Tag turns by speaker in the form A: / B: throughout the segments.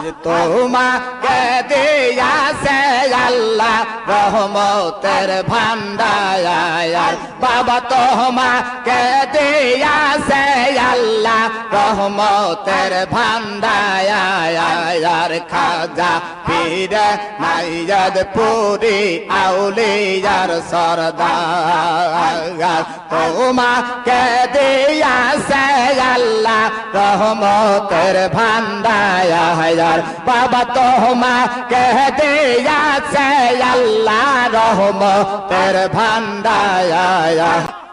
A: আজ তোমাকে দিয়াছে আল্লাহ রহমতের ভান্ডার। বাবা তোমাকে দিয়াছে আল্লাহ রহমতের ভান্ডার। খাজা পীরে নাইয়াদ পুরি আউলিয়ার সরদার। তোমাকে দিয়াছে আল্লাহ রহমতের ভান্ডার। বাবা তোমাকে দিয়াছে আল্লাহ রহমতের ভান্ডার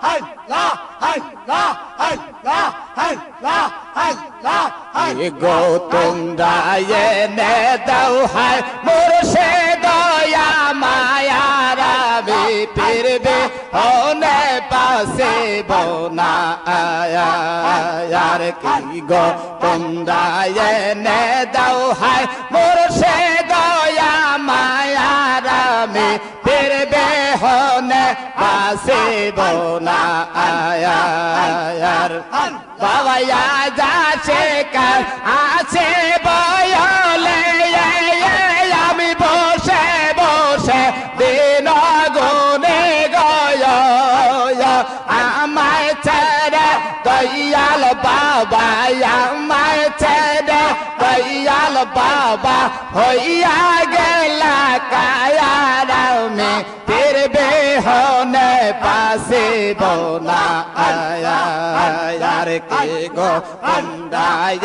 B: হাই লা হাই লা হাই লা হাই লা হাই লা হাই
A: গো তোমরা এনে দাও হায় মুর্শে দয়া মায়া রাবি ফিরবে হনে পাশে বোনা আয়ার কি গো তোমরা এনে দাও, হায় মুর্শে দয়া মায়া রাবি ফিরবে হনে পাশে বোনা আয়ার বাবা যাচ্ছে কার, আছে বয়লে বাবা আমায় ছেড়ে দয়াল বাবা, হইয়া গেলা কায়ারামে ফিরবে হনে পাশে বোনা আয়ার কে গো কন্দায়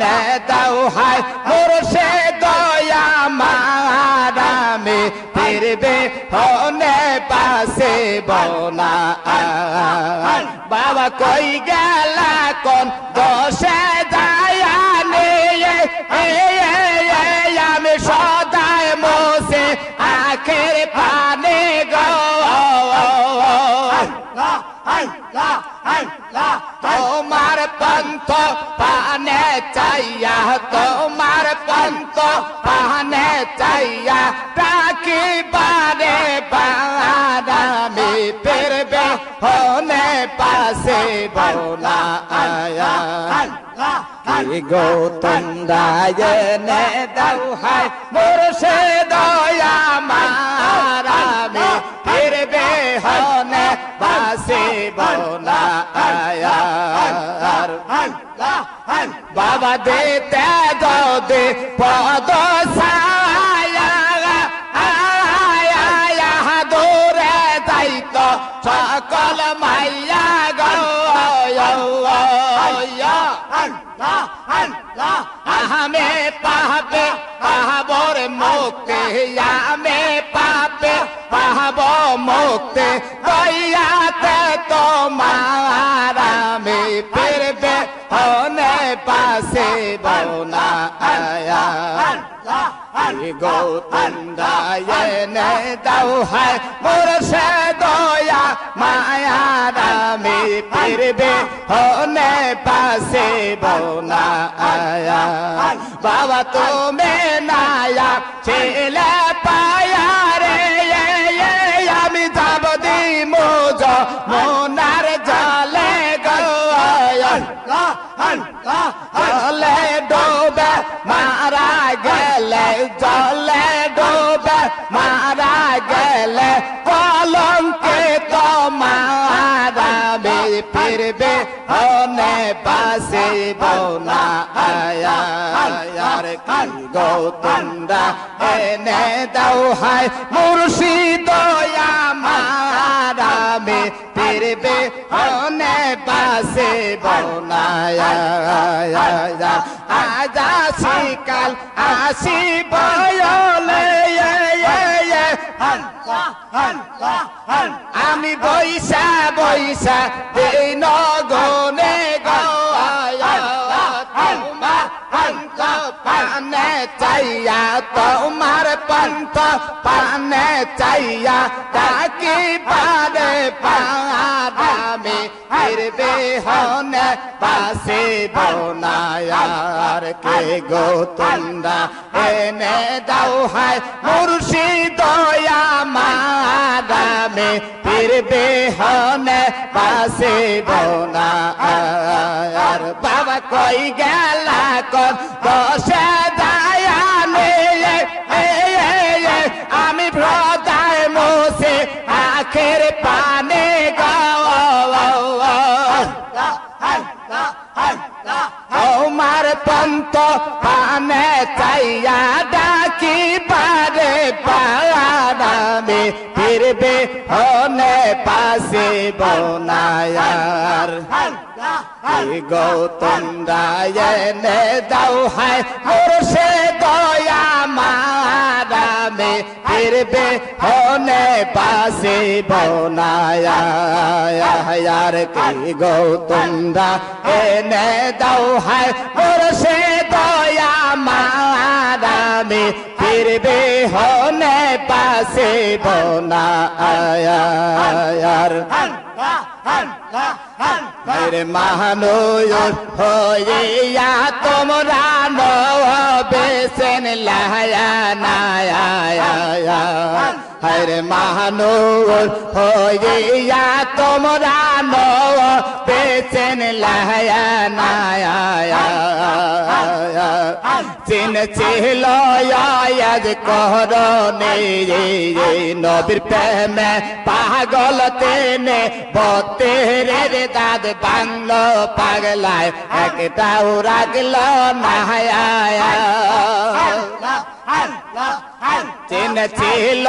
A: নে দাও হায় মুর্শে দয়া মারামে ফিরবে, হনে পাশে বোনা বাবা কই গেলা কোন দশে আমি সদায় মোসে আখের পানে গো
B: লা হাই লা হাই লা হাই
A: তোমার পন্থ পানে চাইয়া তোমার পন্থ পানে চাইয়া তাকি বারে বারামে ফিরবে হনে পাশে বোনা আয়া কি গো নে দাও হায় মুর্শে দয়া মারামে ফিরবে হনে আয়ার
B: হাই
A: বাবা দেতে দে, পদ সায়া আয়া দূরে যাইত সকল মাইয়া গো
B: হাই লা হাই লা
A: আহমে পাবে পাহবর মুক্তি আমে পাবে পাহব মুক্তি দয়াতে তোমার আমি
B: লা হাই
A: গৌতন্দায়নে দাও হায় মুর্শে দয়া মায়া রামে ফিরবে, হনে পাশে বোনা আয়া বাবা তুমি নায়া, ছেলে ফিরবে হনে পাশে বোনা আয়া আর কি গৌতমরা এনে দাও হায় মুর্শিদ মারাবে ফিরবে হনে পাশে বোনা আজা শিকাল আসি বয়লে আমি বৈশা বৈশা এই গনে পানে চাইয়া তোমার পন্থ, পানে চাইয়া তাকি পারে পারামে ফিরবে হনে পাশে বোনায়ার কে গো তোমরা এনে দাও হায় মুর্শিদ মারামে ফিরবে হনে পাশে বোনা আর বাবা কই গেলা কর দশে পাশে বনায়ার গৌতম রায়নে দাও হায় মোরশে দয়া মারামে ফিরবে হনে পাশে বনায়ার। কি গৌতম রায়নে দাও হায় মোরশে দয়া মারামে ফিরবে হনে পাশে বনায়ার। মেরে মহানুর হইয়া তোমরা বেসেন লায়া নায়া হরে মহানুর হইয়া তোমরা বেসেন লায়া নায়া চিন ছিল আয়াজ করনে নবীর প্রেমে পাগল তেনে বতেরের দাদ বাংল পাগলায় একটাও রাখল না চিন ছিল,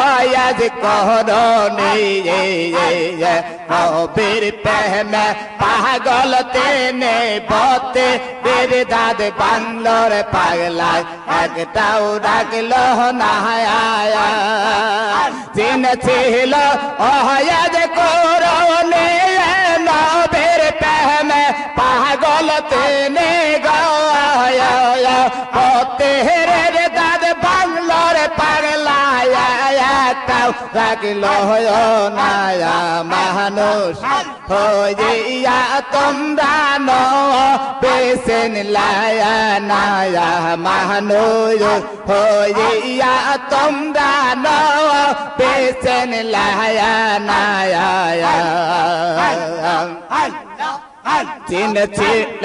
A: আয়াজ করনে নবীর প্রেমে পাগল তেনে বতে বের দাদ বাংলোর পাগলায় একটাও রাগলো না চিন ছিল, আয়াজ করনে নবীর প্রেমে পাগল তেনে Gaya বতেরের cao ra kỳ lo hơi ô na ya ma nô hồi di ya tom ra nô, bê sen la ya na ya ma nô hồi di ya tôm ra nô, bê sen la ya na ya ya চিন ছিল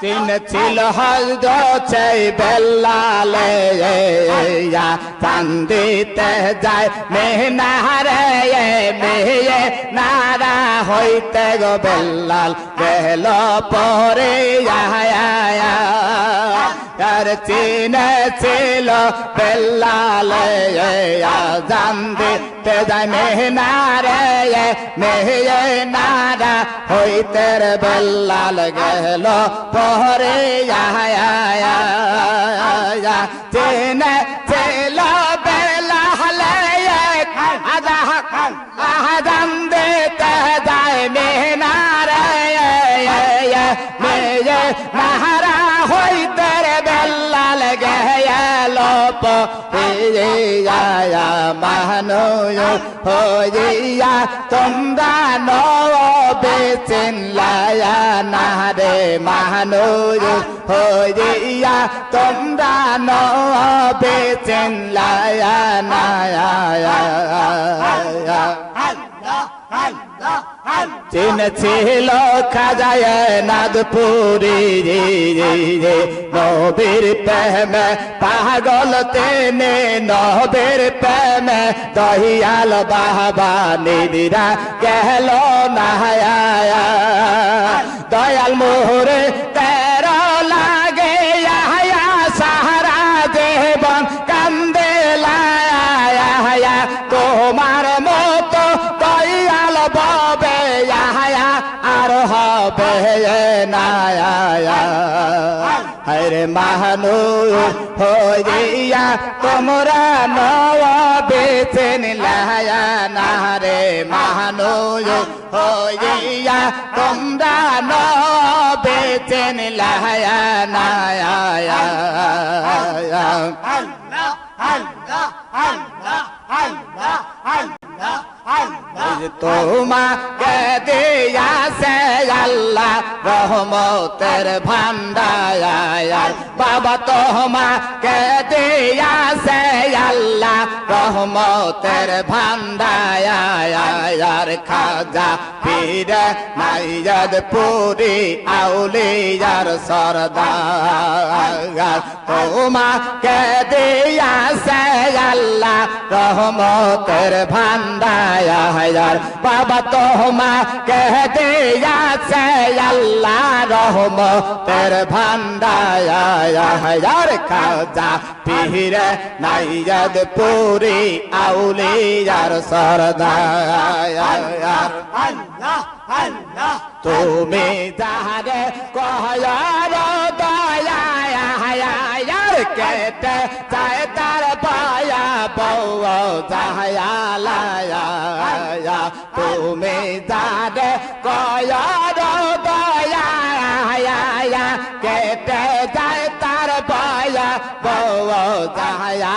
A: চিন ছিল হজদ চাই বেল্লালে চান্দিতে যায় মেহনারে মেয়ে নারা হইতে গো বেল্লাল গেল পরে আর চিনে ছিল বেল্লালে জান্দিতে जा मेह ये मेह ये नारा, होई तेरे बल्ला लगलो पोहरे, या चेन चेलो बेला हले आदम देते जाए ये ये मेह ये नारा, होई तेरे बल्ला लगलो पोहरे হইতে রে বেল্লাল গেল পরে চেনে ছিল বেলাল আদা আদাম দেতে যায় মেহনারে মেয়ে নাহারা হইতে রে বেল্লাল গেল পরে মানো হইয়া তোমরা বেচেন লায়া না রে মাহানুর হইয়া তোমরা ন বেচেন লায়া না। চিন ছিল খাজায় নাদপুরি নবীর প্রেমে পাগল তেনে, নবীর প্রেমে দহিয়াল বাবা নিদিরা গেল না দয়াল মোহরে হরে হইয়া তোমরা নব বেচেন লায়া না রে মাহানু হইয়া তোমরা নব বেচেন লায়া না তোমাকে দিয়াছে আল্লাহ, রহমতের ভান্ডার বাবা তোমাকে দিয়াছে আল্লাহ, রহমতের ভান্ডায়ার খাজা পীরে নাইয়াদ পুরি আউলিয়ার সরদার। তোমাকে দিয়াছে আল্লাহ, রহমতের ভান্ডায়ার বাবা তোমাকে দিয়াছে আল্লাহ রহমতের ভান্ডায়ার খাজা পীরে নাইয়াদ পুরি আউলিয়ার সরদার তুমি যাহারে কহার দয়ার কেটে চায় তার পায়া যাহায়া তুমি যাহারে কয়ার দয়া কেটে যায় তার পায়া বউ যাহায়া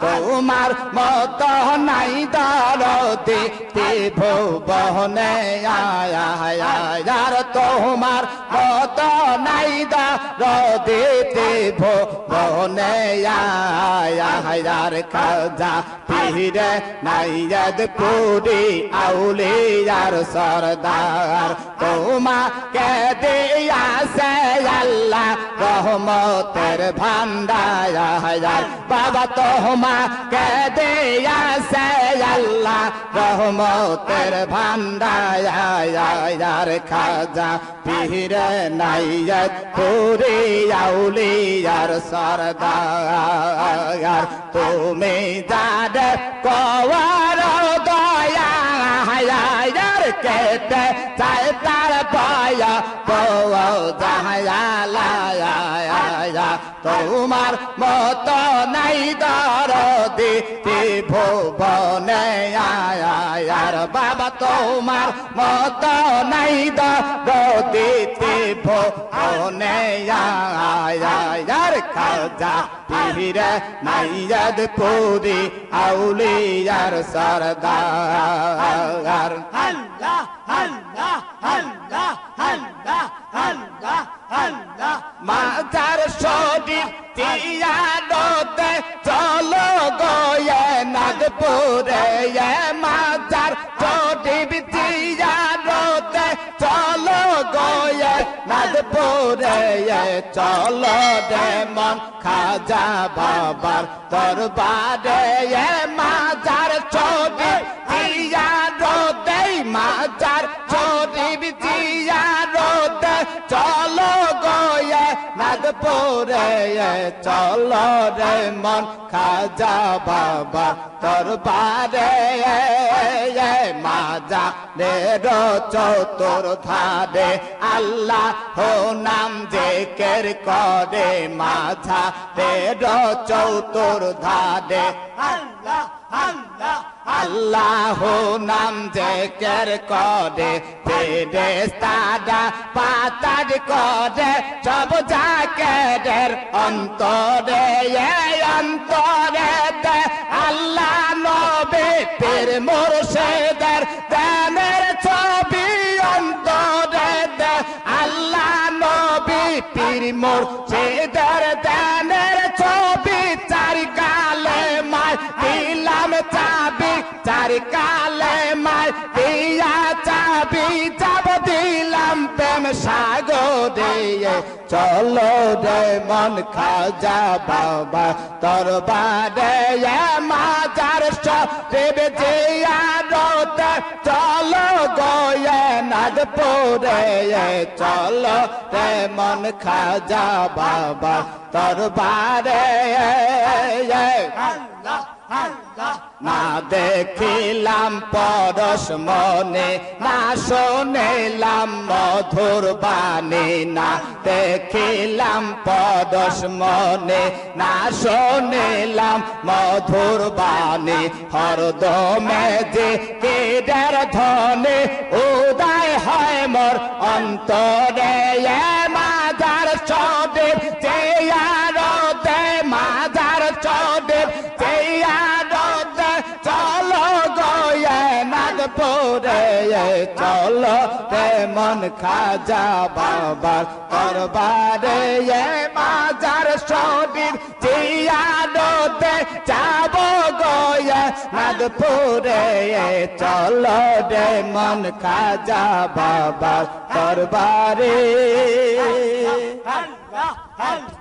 A: তোমার মত নাই দরদি ভুবনে আয়ার তোমার মত নাই দরদি ভুবনে আয়ার খাজা পিহিরে নাইয়াদ পুরি আউলিয়ার সরদার। তোমাকে দিয়াছে আল্লাহ রহমতের ভান্ডায়ার বাবা তোমাকে দিয়াছে আল্লাহ রহমতের ভান্ডায়ার খাজা পীরে নাইয়াত পুরি আউলিয়ার সরদার তুমি যাদের কওয়ার কেটে চাই তার পায়া, বউ যাহায়া তোমার মত নাই দরদি ভুবনে আয়ার বাবা, তোমার মত নাই দরদি ভুবনে আয়ার খাজা পীরে নাইয়াদ পুরি, আউলিয়ার সরদার
B: আল্লাহ আল্লাহ আল্লাহ আল্লাহ আল্লাহ
A: মাজার শরীর তিয়ারতে চলো গয়ে নাগপুরে মাজার শরীর তিয়ারতে চলো গয়ে নাগপুরে চলো রে মন খাজা বাবার দরবারে মাজার শরীর তিয়ারতে মাজার শরীর তিয়ারতে চলো নাগপুরে চল রে মন, খাজা বাবা, দরবারে মাজা রে চতুর ধারে। আল্লাহ হো নাম জেকের করে মাঝা রে চতুর ধারে।
B: আল্লাহ আল্লাহ।
A: আল্লাহ নাম জেকের করে ফেরেস্তারা পাতার করে সব জাকের অন্তরে অন্তরে আল্লাহ নবে পীর মুর্শিদের দানের ছবি অন্তরে আল্লাহ নবী পীর মুর্শিদের দানের ছবি চার কালে মায় দিলাম চাবি চার কালে মায় দিয়া চাবি, যাব দিলাম প্রেম সাগরে। চলো রে মন খাজা বাবা তোর বারে মাজার সব রোতে চলো গয়ে নাগপুরে চলো রে মন খাজা বাবা তোর বারে
B: আল্লাহ আল্লাহ।
A: না দেখিলাম পরশ মনে, না শোনেলাম মধুর বাণী, না দেখিলাম পরশ মনে, না শোনেলাম মধুর বাণী। হরদমে যে কেডার ধনে, উদয় হয় মোর অন্তরে। আরতে চলো মন খাজা বাবার দরবারে মাজার শরীর জিয়ারতে যাব গয়া চলো রে মন খাজা
B: আল্লাহ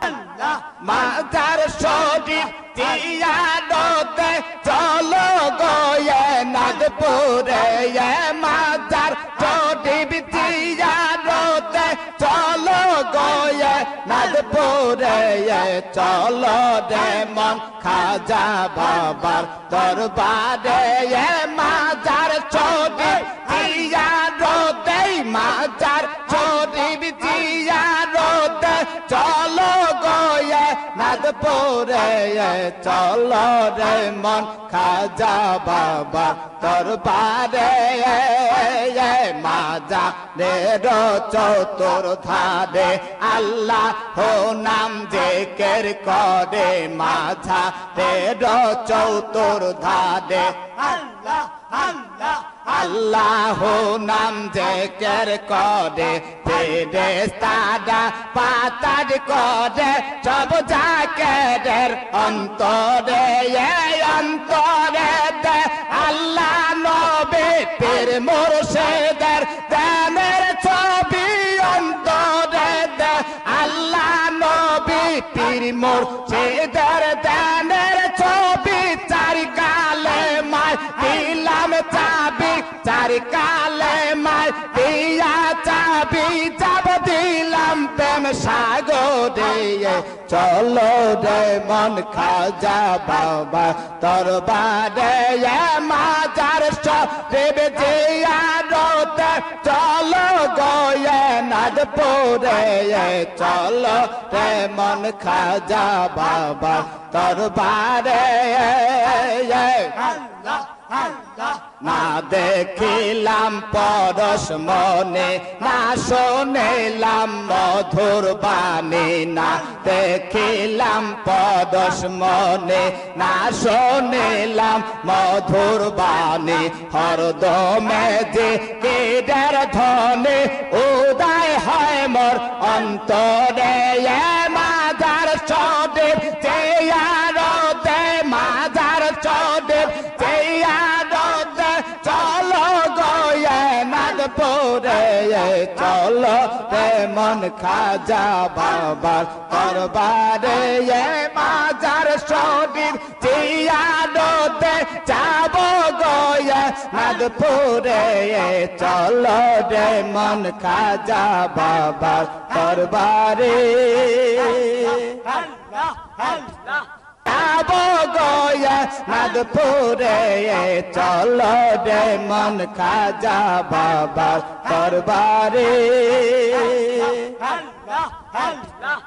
B: আল্লাহ
A: মাজার শরীর জিয়ারতে চলো গয়া নাদপুরে মাজার। শরীর জিয়ারতে চলো গয়া নাদপুরে চলো রে মন খাজা বাবার দরবারে মাজার। শরীর নাদপুরে চলো রে মন, খাজা বাবা, দরবারে মাজা রে চতুর ধারে। আল্লাহ হো নাম জেকের করে মাঝা রে চতুর ধারে।
B: আল্লাহ আল্লাহ।
A: আল্লাহ নাম জেকের করে সাদা পাতার করে, সব জাকের অন্তরে অন্তরে আল্লাহ নবে পীর মুর্শিদের দানের ছবি অন্তরে আল্লাহ নবী পীর মুর্শিদের চার কালে মায় দিয়া চাবি যাব দিলাম প্রেম সাগরে চলো রে মন খাজা বাবা, দরবারে মাজার সব জিয়া রোতে চলো গয়ে নাদপুরে চলো রে মন খাজা বাবা তোর দরবারে
B: আল্লাহ আল্লাহ।
A: না দেখিলাম পরশ মনে, না শোনেলাম মধুর বাণী, না দেখিলাম পরশ মনে, না শোনেলাম মধুর বাণী। হরদমে যে কেডার ধনে, উদয় হয় মোর অন্তরে নাগপুরে চলো রে মন খাজা বাবার দরবারে মাজার শরীর চেয়ারতে যাব গয়ে নাগপুরে। চলো রে মন খাজা বাবার দরবারে। যাব গয়া নাদপুরে চল রে মন খাজা বাবা দরবারে।
B: আল্লাহ আল্লাহ